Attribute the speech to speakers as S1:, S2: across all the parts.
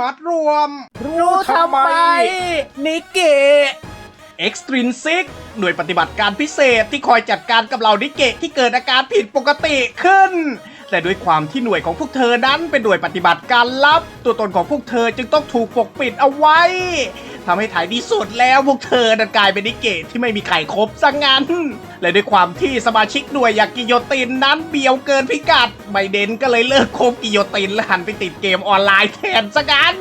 S1: มัดรวม
S2: รู้ทำไม นิเกะ
S1: Extrinsic หน่วยปฏิบัติการพิเศษที่คอยจัดการกับเหล่านิเกะที่เกิดอาการผิดปกติขึ้น แต่ด้วยความที่หน่วยของพวกเธอนั้นเป็นหน่วยปฏิบัติการลับ ตัวตนของพวกเธอจึงต้องถูกปกปิดเอาไว้ ทำให้ถ่ายที่สุดแล้วพวกเธอนั้นกลายเป็นนิเกตที่ไม่มีใครครบซะงั้น และด้วยความที่สมาชิกหน่วยอยากกิโยตินนั้นเบียวเกินพิกัดไบเดนก็เลยเลิกคบกิโยตินและหันไปติดเกมออนไลน์แทนซะงั้น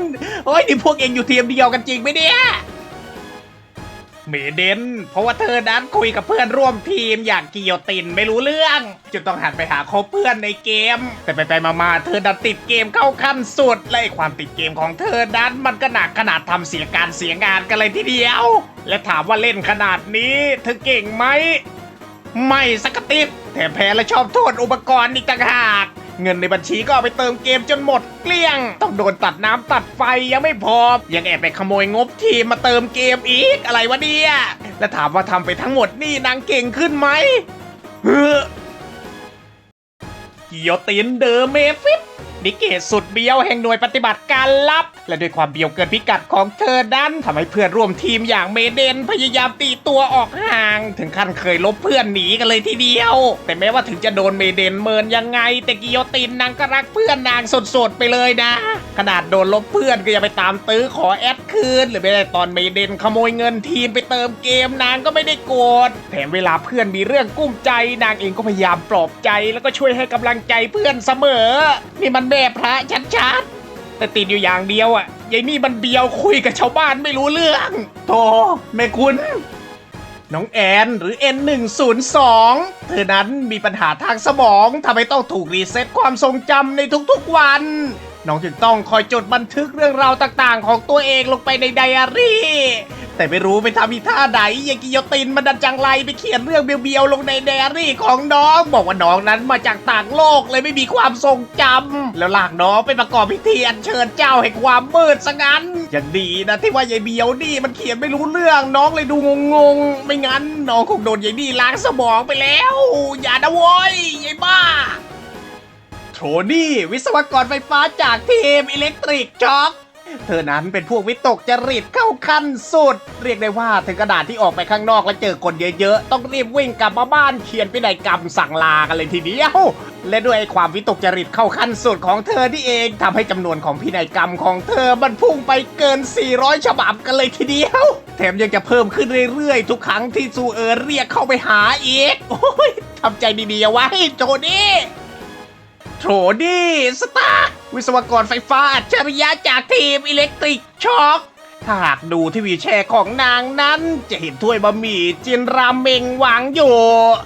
S1: โอ้ยนี่พวกเองอยู่ทีมเดียวกันจริงไหมเนี่ย เมเดนเพราะว่าเธอนั้นคุยกับเพื่อนร่วมทีมอย่างกิโยตินไม่รู้เรื่องจึงต้องหันไปหาคบเพื่อนในเกม แต่ไปไปๆมาๆเธอดันติดเกมเข้าขั้นสุดและความติดเกมของเธอนั้นมันก็หนักขนาดทำเสียการเสียงานกันเลยทีเดียว และถามว่าเล่นขนาดนี้เธอเก่งไหมไม่สักติดแถมแพ้และชอบโทษอุปกรณ์อีกต่างหาก เงินในบัญชีก็เอาไปเติมเกมจนหมดเกลี้ยง ต้องโดนตัดน้ำตัดไฟยังไม่พอ ยังแอบไปขโมยงบทีมมาเติมเกมอีกอะไรวะเนี่ย และถามว่าทำไปทั้งหมดนี่นางเก่งขึ้นไหมเฮ้อกิโยตินเดอะเมฟิต นิเกตสุดเบี้ยวแห่งหน่วยปฏิบัติการลับ และด้วยความเบี้ยวเกินพิกัดของเธอนั้นทำให้เพื่อนร่วมทีมอย่างเมเดนพยายามตีตัวออกห่าง ถึงขั้นเคยลบเพื่อนหนีกันเลยทีเดียว แต่แม้ว่าถึงจะโดนเมเดนเมินยังไง แต่กิโยตินนางก็รักเพื่อนนางสดๆไปเลยนะ ขนาดโดนลบเพื่อนก็ยังไปตามตื้อขอแอดคืน หรือไม่ได้ตอนเมเดนขโมยเงินทีมไปเติมเกมนางก็ไม่ได้โกรธแถมเวลาเพื่อนมีเรื่องกุ้มใจ นางเองก็พยายามปลอบใจ แล้วก็ช่วยให้กำลังใจเพื่อนเสมอ นี่มันแม่พระชัดๆ แต่ติดอยู่อย่างเดียวอะยายนี่มันเบียวคุยกับชาวบ้านไม่รู้เรื่องโธ่แม่คุณ น้องแอนหรือ N102 เธอนั้นมีปัญหาทางสมองทำให้ต้องถูกรีเซ็ตความทรงจำในทุกๆวัน น้องจึงต้องคอยจดบันทึกเรื่องราวต่างๆ ของตัวเองลงไปในไดอารี่ แต่ไม่รู้ไปทำอีท่าไหนยังกิโยตินมันดันจังไรไปเขียนเรื่องเบียวๆลงในไดอารี่ของน้อง บอกว่าน้องนั้นมาจากต่างโลกเลยไม่มีความทรงจำแล้วลากน้องไปประกอบพิธีอัญเชิญเจ้าแห่งความมืดซะงั้นอย่างดีนะที่ว่ายายเบียวนี่มันเขียนไม่รู้เรื่องน้องเลยดูงงๆ ไม่งั้นน้องคงโดนยายนี่ล้างสมองไปแล้ว อย่านะโว้ยยายบ้าโทนี่วิศวกรไฟฟ้าจากทีมอิเล็กทริกช็อค เธอนั้นเป็นพวกวิตกจริตเข้าขั้นสุด เรียกได้ว่าถึงกระดาษที่ออกไปข้างนอกแล้วเจอคนเยอะๆ ต้องรีบวิ่งกลับมาบ้านเขียนพินัยกรรมสั่งลากันเลยทีเดียว และด้วยความวิตกจริตเข้าขั้นสุดของเธอที่เองทำให้จำนวนของพินัยกรรมของเธอมันพุ่งไปเกิน 400 ฉบับกันเลยทีเดียว แถมยังจะเพิ่มขึ้นเรื่อยๆ ทุกครั้งที่ซูเออร์เรียกเข้าไปหาอีกโอ้ยทำใจดีๆเอาไว้โจนี่โถดี้สตาร์ วิศวกรไฟฟ้าอัจฉริยะจากทีมอิเล็กทริกช็อคถ้าหากดูที่วีแชร์ของนางนั้น จะเห็นถ้วยบะหมี่จินรามเมงวางอยู่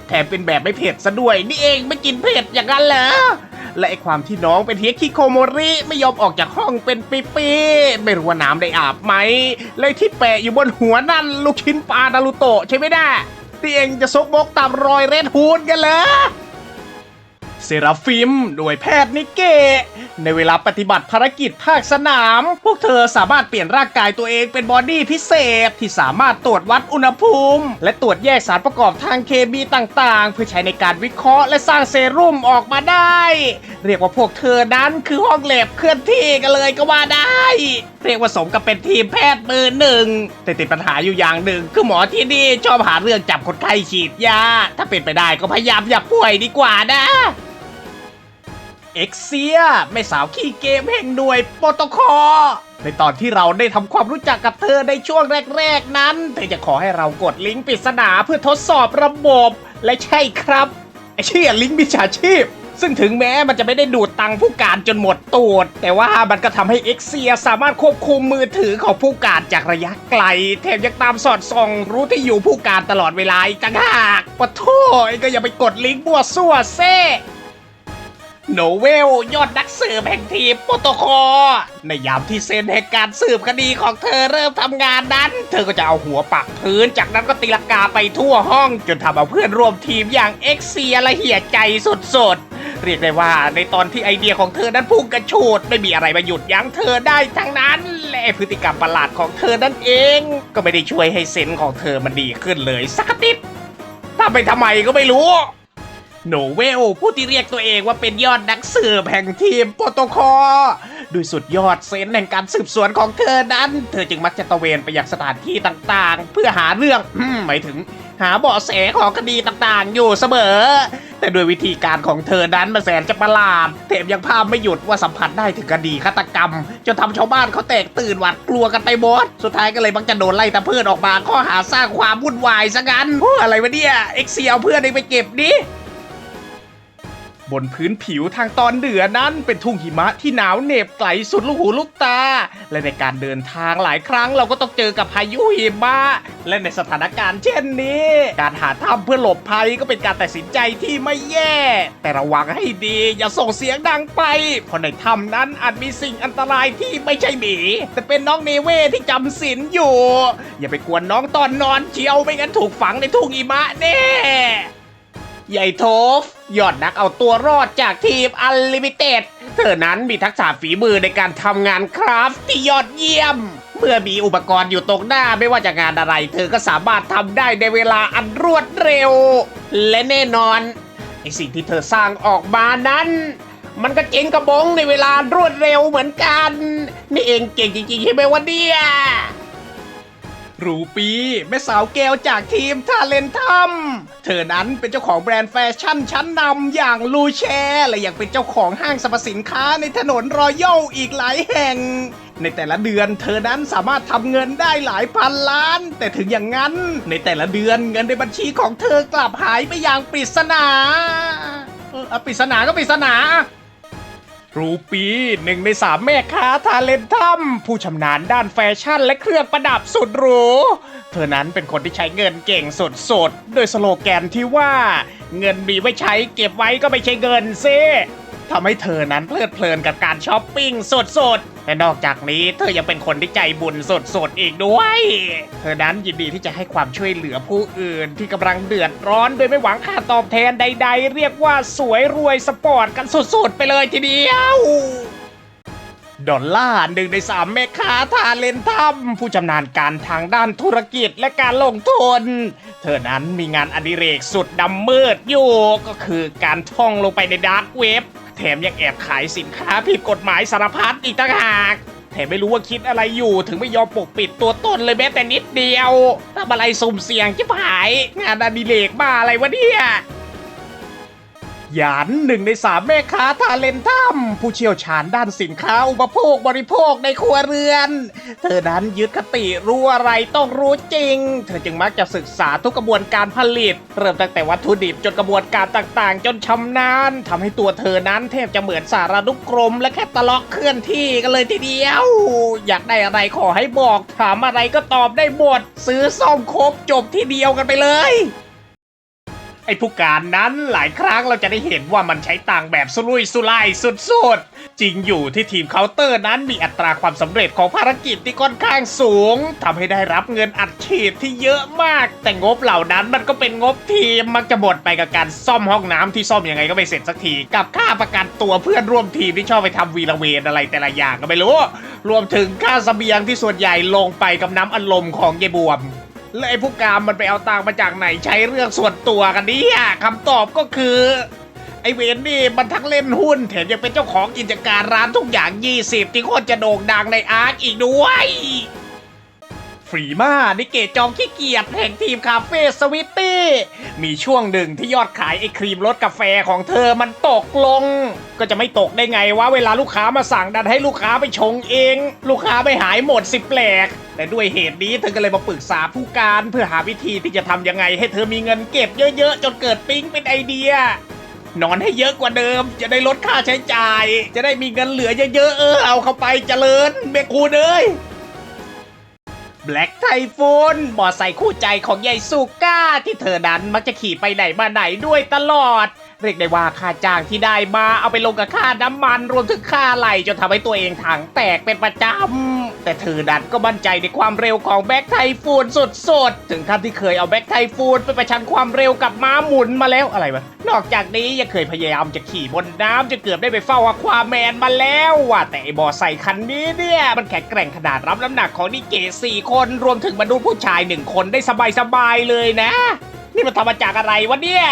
S1: แถมเป็นแบบไม่เผ็ดซะด้วย นี่เองไม่กินเผ็ดอย่างนั้นเหรอ และไอความที่น้องเป็นเฮียคิโคโมริไม่ยอมออกจากห้องเป็นปีๆไม่รู้ว่าน้ำได้อาบไหม เลยที่แปะอยู่บนหัวนั่นลูกชิ้นปลานารูโตะใช่ไหมนะที่เองจะซกมกตามรอยเรดฮูดกันเหรอ เซราฟิมหน่วยแพทย์นิเกะในเวลาปฏิบัติภารกิจภาคสนาม พวกเธอสามารถเปลี่ยนร่างกายตัวเองเป็นบอดี้พิเศษที่สามารถตรวจวัดอุณหภูมิ และตรวจแยกสารประกอบทางเคมีต่างๆ เพื่อใช้ในการวิเคราะห์และสร้างเซรุ่มออกมาได้ เรียกว่าพวกเธอนั้นคือห้องแลบเคลื่อนที่กันเลยก็ว่าได้ เรียกว่าสมกับเป็นทีมแพทย์มือหนึ่งแต่ติดปัญหาอยู่อย่างหนึ่งคือหมอที่นี่ชอบหาเรื่องจับคนไข้ฉีดยาถ้าเป็นไปได้ก็พยายามอย่าป่วยดีกว่านะ เอ็กเซียแม่สาวขี้เกมแห่งหน่วยโปรโตคอลในตอนที่เราได้ทำความรู้จักกับเธอในช่วงแรกๆนั้น เธอจะขอให้เรากดลิงก์ปริศนาเพื่อทดสอบระบบ และใช่ครับไอเชี่ยลิงก์มิจฉาชีพ ซึ่งถึงแม้มันจะไม่ได้ดูดตังผู้การจนหมดตูด แต่ว่ามันก็ทำให้เอ็กเซียสามารถควบคุมมือถือของผู้การจากระยะไกล แถมยังตามสอดส่องรู้ที่อยู่ผู้การตลอดเวลาอีกต่างหากปะโถ่ก็อย่าไปกดลิงก์บัวซั่วเซ่ โนเวลยอดนักสืบแห่งทีมโปรโตคอลในยามที่เซนแห่งการสืบคดีของเธอเริ่มทำงานนั้น เธอก็จะเอาหัวปักพื้น จากนั้นก็ตีลังกาไปทั่วห้อง จนทำเอาเพื่อนร่วมทีมอย่างเอ็กเซียละเหียใจสุดๆ เรียกได้ว่าในตอนที่ไอเดียของเธอนั้นพุ่งกระโชดไม่มีอะไรมาหยุดยั้งเธอได้ทั้งนั้น และพฤติกรรมประหลาดของเธอนั่นเอง ก็ไม่ได้ช่วยให้เซนของเธอมันดีขึ้นเลยสักนิดทำไปทำไมก็ไม่รู้ โนเวล ผู้ที่เรียกตัวเองว่าเป็นยอดนักสืบแห่งทีมโปรโตคอลด้วยสุดยอดเซนแห่งการสืบสวนของเธอนั้น เธอจึงมักจะตะเวนไปยังสถานที่ต่างๆ เพื่อหาเรื่องหมายถึงหาเบาะแสของคดีต่างๆ อยู่เสมอ แต่ด้วยวิธีการของเธอนั้นมันแสนจะประหลาดแถมยังภาพไม่หยุดว่าสัมผัสได้ถึงคดีฆาตกรรม จนทำชาวบ้านเขาแตกตื่นหวาดกลัวกันไปหมดสุดท้ายก็เลยมักจะโดนไล่ตะเพื่อนออกมาข้อหาสร้างความวุ่นวายซะงั้นโอ้อะไรวะเนี่ยเอ็กเซียเอาเพื่อนไปเก็บดิ บนพื้นผิวทางตอนเหนือนั้นเป็นทุ่งหิมะที่หนาวเหน็บไกลสุดลูกหูลูกตา และในการเดินทางหลายครั้งเราก็ต้องเจอกับพายุหิมะ และในสถานการณ์เช่นนี้ การหาถ้ำเพื่อหลบภัยก็เป็นการตัดสินใจที่ไม่แย่ แต่ระวังให้ดี อย่าส่งเสียงดังไป เพราะในถ้ำนั้นอาจมีสิ่งอันตรายที่ไม่ใช่หมี แต่เป็นน้องเนเว่ที่จำศีลอยู่ อย่าไปกวนน้องตอนนอนเชียวไม่งั้นถูกฝังในทุ่งหิมะแน่ ใหญ่โทฟยอดนักเอาตัวรอดจากทีมอันลิมิเต็ดเธอนั้นมีทักษะฝีมือในการทำงานคราฟที่ยอดเยี่ยม เมื่อมีอุปกรณ์อยู่ตรงหน้าไม่ว่าจะงานอะไร เธอก็สามารถทำได้ในเวลาอันรวดเร็ว และแน่นอนไอสิ่งที่เธอสร้างออกมานั้น มันก็เจ๋งกระบงในเวลารวดเร็วเหมือนกัน นี่เองเก่งจริงๆใช่ไหมวะเนี่ย รูปีแม่สาวแก้วจากทีมทาเลนทัมเธอนั้นเป็นเจ้าของแบรนด์แฟชั่นชั้นนำอย่างลูแชร์และยังเป็นเจ้าของห้างสรรพสินค้าในถนนรอยัลอีกหลายแห่ง ในแต่ละเดือนเธอนั้นสามารถทำเงินได้หลายพันล้าน แต่ถึงอย่างนั้น ในแต่ละเดือนเงินในบัญชีของเธอกลับหายไปอย่างปริศนาเออเอาปริศนาก็ปริศนา รูปีหนึ่งในสามแม่ค้าทาเลนทัมผู้ชำนาญด้านแฟชั่นและเครื่องประดับสุดหรู เธอนั้นเป็นคนที่ใช้เงินเก่งสุดๆ โดยสโลแกนที่ว่า เงินมีไว้ใช้เก็บไว้ก็ไม่ใช่เงินซิ ทำให้เธอนั้นเพลิดเพลินกับการช้อปปิ้งสดๆ และนอกจากนี้เธอยังเป็นคนที่ใจบุญสดๆ อีกด้วย เธอนั้นยินดีที่จะให้ความช่วยเหลือผู้อื่นที่กำลังเดือดร้อนโดยไม่หวังค่าตอบแทนใด ๆ เรียกว่าสวยรวยสปอร์ตกันสุดๆ ไปเลยทีเดียวดอลล่าร์หนึ่งในสามแม่ค้าทาเลนทัมผู้ชำนาญการทางด้านธุรกิจและการลงทุน เธอนั้นมีงานอดิเรกสุดดำมืดอยู่ก็คือการท่องลงไปในดาร์กเว็บ แถมยังแอบขายสินค้าผิดกฎหมายสารพัดอีกต่างหาก แถมไม่รู้ว่าคิดอะไรอยู่ถึงไม่ยอมปกปิดตัวตนเลยแม้แต่นิดเดียวทำอะไรสุ่มเสี่ยงจะหาย งานอดิเรกบ้าอะไรวะเนี่ย หยานหนึ่งในสามแม่ค้าทาเลนทัมผู้เชี่ยวชาญด้านสินค้าอุปโภคบริโภคในครัวเรือน เธอนั้นยึดคติรู้อะไรต้องรู้จริง เธอจึงมักจะศึกษาทุกกระบวนการผลิต เริ่มตั้งแต่วัตถุดิบจนกระบวนการต่างๆ จนชำนาญทำให้ตัวเธอนั้นแทบจะเหมือนสารานุกรม และแค่ตะล็อกเคลื่อนที่กันเลยทีเดียว อยากได้อะไรขอให้บอก ถามอะไรก็ตอบได้หมดซื้อซ่อมครบจบที่เดียวกันไปเลย ไอ้ผู้การนั้นหลายครั้งเราจะได้เห็นว่ามันใช้ตังแบบสุรุ่ยสุร่ายสุดๆ จริงอยู่ที่ทีมเคาน์เตอร์นั้นมีอัตราความสำเร็จของภารกิจที่ค่อนข้างสูงทำให้ได้รับเงินอัดฉีดที่เยอะมาก แต่งบเหล่านั้นมันก็เป็นงบทีมมักจะหมดไปกับการซ่อมห้องน้ำที่ซ่อมยังไงก็ไม่เสร็จสักทีกับค่าประกันตัวเพื่อนร่วมทีมที่ชอบไปทำวีละเวนอะไรแต่ละอย่างก็ไม่รู้ รวมถึงค่าเสบียงที่ส่วนใหญ่ลงไปกับน้ำอัดลมของยายบวม แล้วไอ้ผู้กามมันไปเอาตังค์มาจากไหนใช้เรื่องส่วนตัวกันเนี่ยคำตอบก็คือ ไอ้เวนนี่มันทั้งเล่นหุ้นแถมยังเป็นเจ้าของกิจการร้านทุกอย่าง 20 ที่โคตรจะโด่งดังในอาร์คอีกด้วย ฟรีมานิเกตจอมขี้เกียจแห่งทีมคาเฟ่สวิตตี้ มีช่วงหนึ่งที่ยอดขายไอครีมรสกาแฟของเธอมันตกลง ก็จะไม่ตกได้ไงวะเวลาลูกค้ามาสั่งดันให้ลูกค้าไปชงเอง ลูกค้าไม่หายหมดสิแปลก แต่ด้วยเหตุนี้เธอก็เลยมาปรึกษาผู้การเพื่อหาวิธีที่จะทำยังไง ให้เธอมีเงินเก็บเยอะๆ จนเกิดปิ๊งเป็นไอเดียนอนให้เยอะกว่าเดิม จะได้ลดค่าใช้จ่าย จะได้มีเงินเหลือเยอะๆเออเอาเข้าไปเจริญเมคูเอ้ย ไทฟูนมอไซค์คู่ใจของยายสุก้าที่เธอนั้นมักจะขี่ไปไหนมาไหนด้วยตลอด เรียกได้ว่าค่าจ้างที่ได้มาเอาไปลงกับค่าน้ำมันรวมถึงค่าไหลจนทำให้ตัวเองถังแตกเป็นประจำแต่เธอนั้นก็มั่นใจในความเร็วของแบ็กไทฟูนสุดๆ ถึงขั้นที่เคยเอาแบ็กไทฟูนไปประชันความเร็วกับม้าหมุนมาแล้วอะไรวะนอกจากนี้ยังเคยพยายามจะขี่บนน้ำจนเกือบได้ไปเฝ้าควาแมนมาแล้วว่ะแต่ไอ้บอไซค์คันนี้เนี่ยมันแข็งแกร่งขนาดรับน้ำหนักของนิเกสี่คนรวมถึงมนุษย์ผู้ชายหนึ่งคนได้สบายๆเลยนะ นี่มันทำมาจากอะไรวะเนี่ย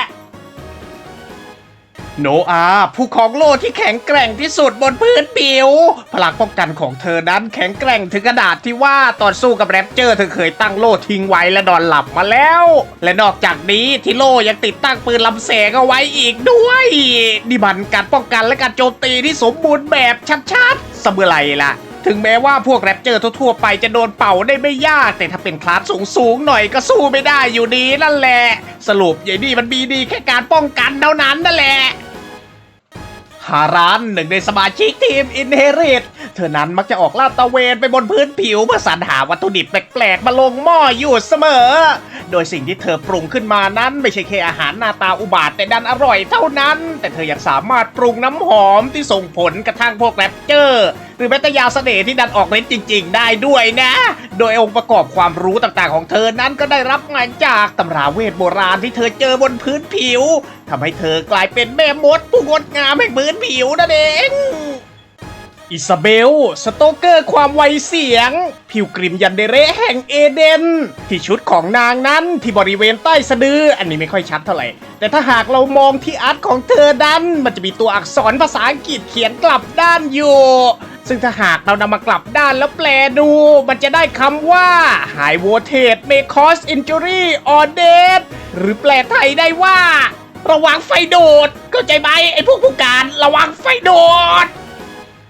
S1: โนอาผู้ของโลกที่แข็งแกร่งที่สุดบนพื้นผิว พลังป้องกันของเธอนั้นแข็งแกร่งถึงกระดาษที่ว่าตอนสู้กับแรปเจอร์เธอเคยตั้งโล่ทิ้งไว้และนอนหลับมาแล้ว และนอกจากนี้ที่โล่ยังติดตั้งปืนลำแสงเอาไว้อีกด้วยนี่มันการป้องกันและการโจมตีที่สมบูรณ์แบบชัดๆเสมอไรล่ะ ถึงแม้ว่าพวกแรปเจอร์ทั่วๆไปจะโดนเป่าได้ไม่ยาก แต่ถ้าเป็นคลาสสูงๆหน่อยก็สู้ไม่ได้อยู่ดีนั่นแหละ สรุปยายนี่มันมีดีแค่การป้องกันเท่านั้นนั่นแหละฮารานหนึ่งในสมาชิกทีมอินเฮริตเธอนั้นมักจะออกลาดตะเวนไปบนพื้นผิวเพื่อสรรหาวัตถุดิบแปลกๆมาลงหม้ออยู่เสมอ โดยสิ่งที่เธอปรุงขึ้นมานั้น ไม่ใช่แค่อาหารหน้าตาอุบาทแต่ดันอร่อยเท่านั้น แต่เธอยังสามารถปรุงน้ำหอมที่ส่งผลกระทั่งพวกแรปเจอร์หรือแม้แต่ยาเสน่ห์ที่ดันออกฤทธิ์จริง ๆ ได้ด้วยนะ โดยองค์ประกอบความรู้ต่างๆ ของเธอนั้นก็ได้รับงาจากตำราเวทโบราณที่เธอเจอบนพื้นผิวทำให้เธอกลายเป็นแม่มดผู้งดงามแห่งพื้นผิวนั่นเอง อิซาเบล สโตเกอร์ความไวเสียง ผิวกริมยันเดเรแห่งเอเดน ที่ชุดของนางนั้นที่บริเวณใต้สะดือ อันนี้ไม่ค่อยชัดเท่าไหร่ แต่ถ้าหากเรามองที่อาร์ตของเธอดัน มันจะมีตัวอักษรภาษาอังกฤษเขียนกลับด้านอยู่ ซึ่งถ้าหากเรานำมากลับด้านแล้วแปลดู มันจะได้คำว่า High voltage may cause injury or death หรือแปลไทยได้ว่า ระวังไฟโดด เข้าใจไหมไอ้พวกผู้การระวังไฟโดด